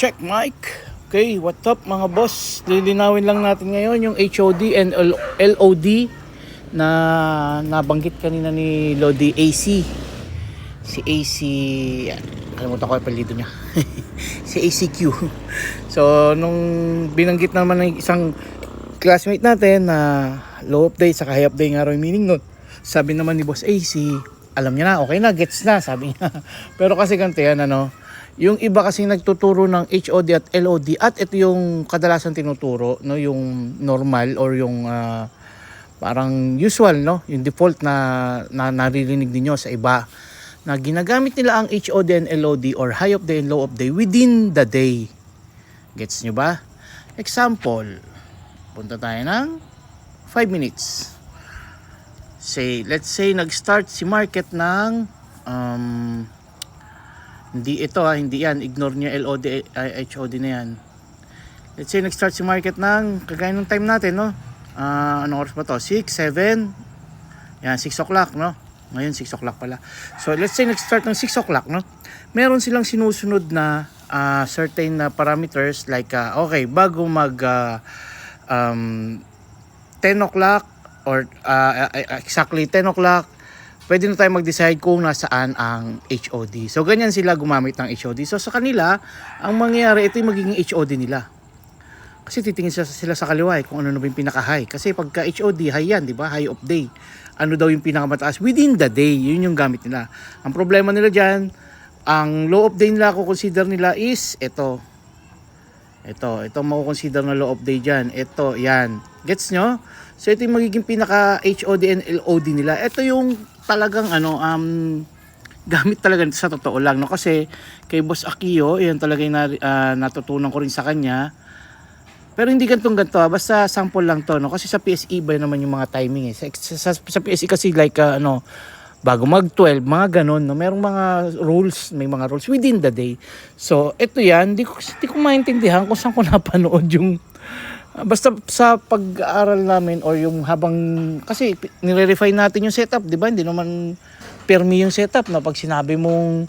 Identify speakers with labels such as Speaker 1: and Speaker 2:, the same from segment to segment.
Speaker 1: Check mic. Okay, what up mga boss? Lilinawin lang natin ngayon yung HOD and LOD na nabanggit kanina ni Lodi AC. Si AC, yan, kalimutan ko yung palido niya. si ACQ. So, nung binanggit naman ng isang classmate natin na low update sa high update nga raw yung meaning nun. Sabi naman ni Boss AC, alam niya na, okay na, gets na, sabi niya. Pero kasi ganito yan, ano, yung iba kasi nagtuturo ng HOD at LOD at ito yung kadalasan tinuturo, no, yung normal or yung ah, parang usual, no, yung default na, na naririnig niyo sa iba na ginagamit nila ang HOD and LOD or high of day and low of day within the day. Gets nyo ba? Example, punta tayo ng 5 minutes. Say, let's say nag-start si market ng um, hindi ito ha, hindi yan. Ignore nyo LOD, HOD na yan. Let's say nag-start si market ng, kagaya ng time natin, no? Ah, anong oras pa to? 6, 7, yan, 6 o'clock, no? Ngayon, 6 o'clock pala. So, let's say nag-start ng 6 o'clock, no? Meron silang sinusunod na ah, certain na parameters like, ah, okay, bago mag ah, um, 10 o'clock or ah, exactly 10 o'clock, pwede na tayo mag-decide kung nasaan ang HOD. So, ganyan sila gumamit ng HOD. So, sa kanila, ang mangyayari, ito yung magiging HOD nila. Kasi titingin sila, sila sa kaliwa eh, kung ano na yung pinaka-high. Kasi pagka HOD, high yan, di ba? High of day. Ano daw yung pinakamataas? Within the day, yun yung gamit nila. Ang problema nila dyan, ang low of day nila, consider nila is ito. Ito, ito mako-consider na low of day dyan. Ito, yan. Gets nyo? So, ito yung magiging pinaka HOD and LOD nila. Ito yung talagang ano, um, gamit talaga sa totoo lang. No? Kasi kay Boss Akio, yan talaga yung na, ah, natutunan ko rin sa kanya. Pero hindi gantong ganito, ah. basta sample lang to, no? Kasi sa PSE ba naman yung mga timing eh. Sa, sa, sa PSE kasi like ah, ano, bago mag 12, mga ganun, no? Merong mga rules, may mga rules within the day. So, ito yan, di ko, di ko maintindihan kung saan ko napanood yung Basta sa pag-aaral namin or yung habang kasi nire-refine natin yung setup, 'di ba? Hindi naman permi yung setup na pag sinabi mong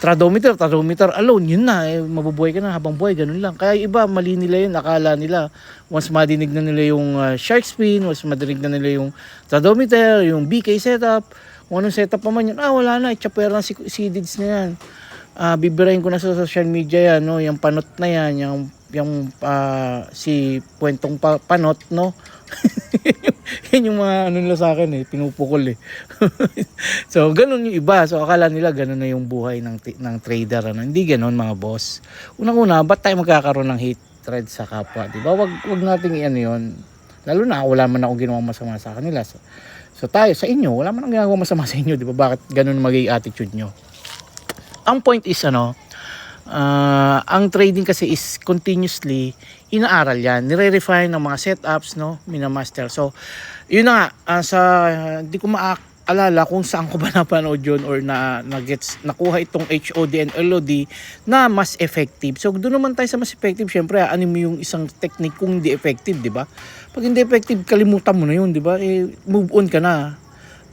Speaker 1: tradometer, tradometer alone, yun na, eh, mabubuhay ka na habang buhay, ganun lang. Kaya iba, mali nila yun, akala nila, once madinig na nila yung ah, shark spin, once madinig na nila yung tradometer, yung BK setup, kung anong setup pa man yun, ah, wala na, itsapera na si, si Dids na yan. Ah, bibirahin ko na sa social media yan, no, yung panot na yan, yung, yung ah, si Puentong pa, Panot, no, yan yung mga ano nila sa akin eh, pinupukol eh. so, ganun yung iba. So, akala nila ganun na yung buhay ng, ng trader. Ano. Hindi ganun mga boss. Unang-una, ba't tayo magkakaroon ng hate thread sa kapwa? Di ba? Wag, wag nating ano yun. Lalo na, wala man ako ginawang masama sa kanila. So, so tayo, sa inyo, wala man akong ginawang masama sa inyo. Di ba? Bakit ganun magiging attitude nyo? Ang point is ano, ah, ang trading kasi is continuously inaaral yan. Nire-refine ng mga setups, no? Minamaster. So, yun na nga, ah, sa, hindi ko maalala kung saan ko ba napanood yun or na, na gets, nakuha itong HOD and LOD na mas effective. So, doon naman tayo sa mas effective. Siyempre, ano mo yung isang technique kung hindi effective, di ba? Pag hindi effective, kalimutan mo na yun, di ba? Eh, move on ka na.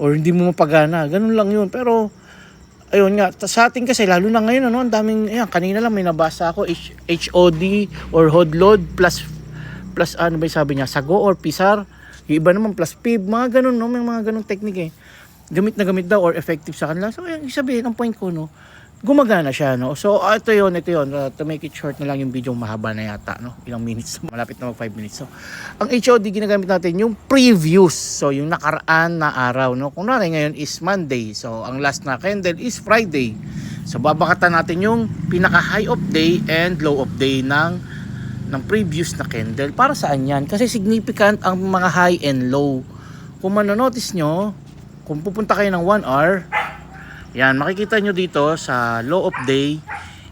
Speaker 1: Or hindi mo mapagana. Ganun lang yun. Pero, ayun nga, sa atin kasi, lalo na ngayon, ano, ang daming, ayan, kanina lang may nabasa ako, HOD or HODLOAD plus, plus ano ba sabi niya, sago or pisar. Yung iba naman plus PIB, mga ganun, no? May mga ganung technique eh. Gamit na gamit daw or effective sa kanila. So, yung sabihin, ang point ko, no? Gumagana siya, no? So, ah, ito yun, ito yun. Uh, to make it short na lang yung video, mahaba na yata, no? Ilang minutes, malapit na mag 5 minutes. So, ang HOD ginagamit natin yung previous. So, yung nakaraan na araw, no? Kung nari ngayon is Monday. So, ang last na candle is Friday. So, babakatan natin yung pinaka high of day and low of day ng ng previous na candle. Para saan yan? Kasi significant ang mga high and low. Kung manonotice nyo, kung pupunta kayo ng 1 hour, yan, makikita nyo dito sa low of day,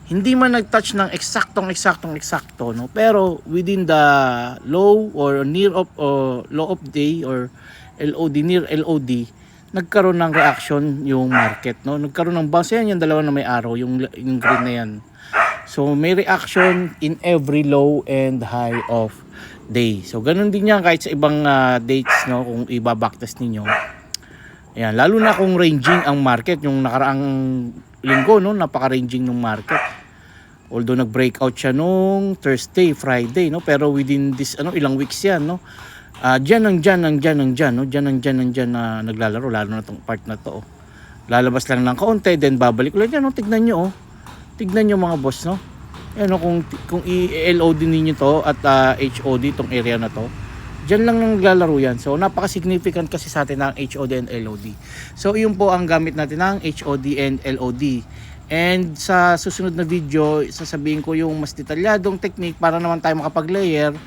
Speaker 1: hindi man nag-touch ng eksaktong eksaktong eksakto no? Pero within the low or near of or low of day or LOD near LOD nagkaroon ng reaction yung market no? Nagkaroon ng bounce. Yan yung dalawa na may araw yung yung green na yan. So may reaction in every low and high of day. So ganun din yan kahit sa ibang ah, dates no? Kung iba-backtest ninyo Ayan, lalo na kung ranging ang market, yung nakaraang linggo, no, napaka-ranging ng market. Although nag-breakout siya nung Thursday, Friday, no? Pero within this ano ilang weeks 'yan, no? Ah, diyan ang diyan ang diyan ang diyan, no? Diyan ang diyan ang diyan na naglalaro lalo na tong part na to. Oh. Lalabas lang ng kaunti, then babalik ulit yan, no? Tignan nyo, oh. Tignan nyo mga boss, no? Yan, no? Kung, kung i-LOD ninyo to at ah, HOD tong area na to, Diyan lang naglalaro yan. So, napaka-significant kasi sa atin ng HOD and LOD. So, yun po ang gamit natin ng HOD and LOD. And sa susunod na video, sasabihin ko yung mas detalyadong technique para naman tayo makapag-layer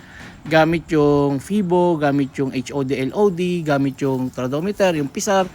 Speaker 1: gamit yung FIBO, gamit yung HOD, LOD, gamit yung tradometer, yung PISAR,